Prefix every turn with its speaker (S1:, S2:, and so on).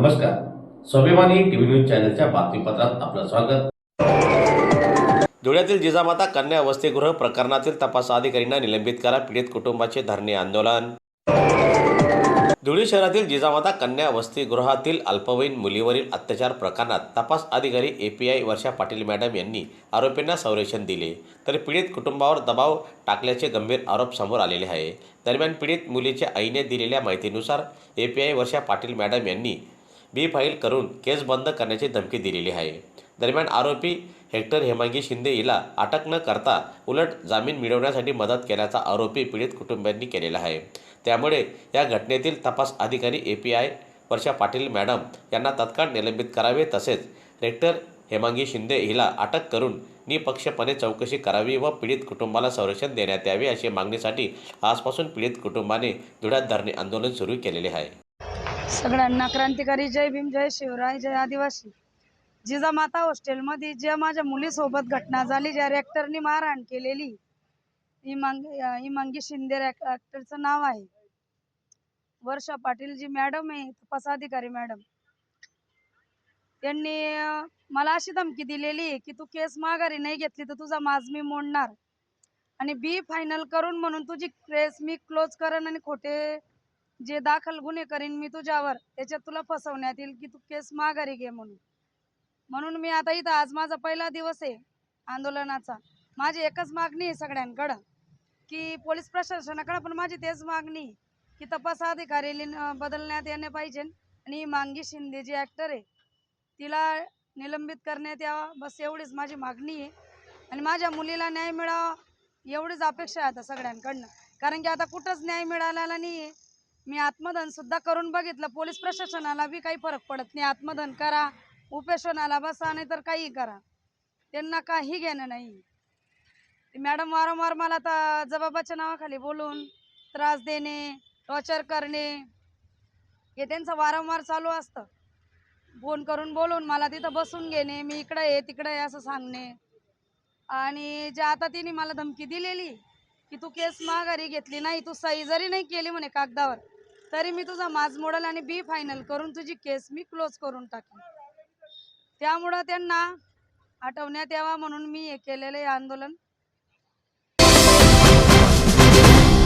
S1: नमस्कार. स्वाभिमानी TV news चॅनलच्या बातमीपत्रात आपलं स्वागत. धुळ्यातील जिजामाता कन्या वसतिगृह प्रकरणातील तपास अधिकाऱ्यांना निलंबित करा पीडित कुटुंबाचे धरणे आंदोलन. धुळे शहरातील जिजामाता कन्या वसतिगृहातील अल्पवयीन मुलीवरील अत्याचार प्रकरणात तपास अधिकारी एपीआय वर्षा पाटील मॅडम यांनी आरोपींना संरक्षण दिले. तर पीडित कुटुंबावर दबाव टाकल्याचे गंभीर आरोप समोर आलेले आहे. दरम्यान पीडित मुलीच्या आईने दिलेल्या माहितीनुसार एपीआय वर्षा पाटील मॅडम यांनी बी फाईल करून केस बंद करण्याची धमकी दिलेली आहे. दरम्यान आरोपी हेक्टर हेमांगी शिंदे हिला अटक न करता उलट जामीन मिळवण्यासाठी मदत केल्याचा आरोपी पीडित कुटुंबियांनी केलेला आहे. त्यामुळे या घटनेतील तपास अधिकारी A P I Varsha Patil madam यांना तत्काळ निलंबित करावे तसेच रेक्टर हेमांगी शिंदे हिला अटक करून निपक्षपणे चौकशी करावी व पीडित कुटुंबाला संरक्षण देण्यात यावे अशी मागणीसाठी आजपासून पीडित कुटुंबाने धुळ्यात धरणे आंदोलन सुरू केलेले आहे.
S2: सगळ्यांना क्रांतिकारी जय भीम जय शिवराय जय आदिवासी. जिजामाता हॉस्टेलमध्ये ज्या माझ्या मुलीसोबत घटना झाली ज्या रॅक्टरनी मारहाण केलेली इमांग इमांगी शिंदे रॅक- रॅक्टरचं नाव आहे. वर्षा पाटील जी मॅडम आहे तपासाधिकारी मॅडम त्यांनी मला अशी धमकी दिलेली आहे की तू केस माघारी नाही घेतली तर तुझा माज मी मोडणार. आणि बी फायनल करून म्हणून तुझी केस मी क्लोज करेन आणि खोटे जे दाखल गुन्हे करीन मी तुझ्यावर त्याच्यात तुला फसवण्यात येईल की तू केस माघारी घे म्हणून. म्हणून मी आता इथं आज माझा पहिला दिवस आहे आंदोलनाचा. माझी एकच मागणी आहे सगळ्यांकडं की पोलीस प्रशासनाकडं पण माझी तेच मागणी आहे की तपास अधिकारी बदलण्यात येणे पाहिजे. आणि मांगी शिंदे जी ॲक्टर आहे तिला निलंबित करण्यात यावा बस एवढीच माझी मागणी आहे. आणि माझ्या मुलीला न्याय मिळावा एवढीच अपेक्षा आहे आता सगळ्यांकडनं. कारण की आता कुठंच न्याय मिळालेला नाही आहे मी आत्मदन सुद्धा करून बघितलं. पोलीस प्रशासनाला बी काही फरक पडत नाही. आत्मदन करा उपेशनाला बसा नाही तर काही करा. त्यांना काही घेणं नाही. मॅडम वारंवार मला आता जबाबाच्या नावाखाली बोलून त्रास देणे टॉर्चर करणे हे त्यांचं वारंवार चालू असतं. फोन करून बोलून मला तिथं बसून घेणे मी इकडं आहे तिकडं आहे असं सांगणे. आणि जे आता तिने मला धमकी दिलेली की तू केस माघारी घेतली नाही तू सही जरी नाही केली म्हणे कागदावर तरी मी तुझा माज मोडल आणि बी फायनल करून तुझी केस मी क्लोज करून टाकली त्यामुळं त्यांना आठवण्यात यावा म्हणून मी हे केलेलं आहे आंदोलन.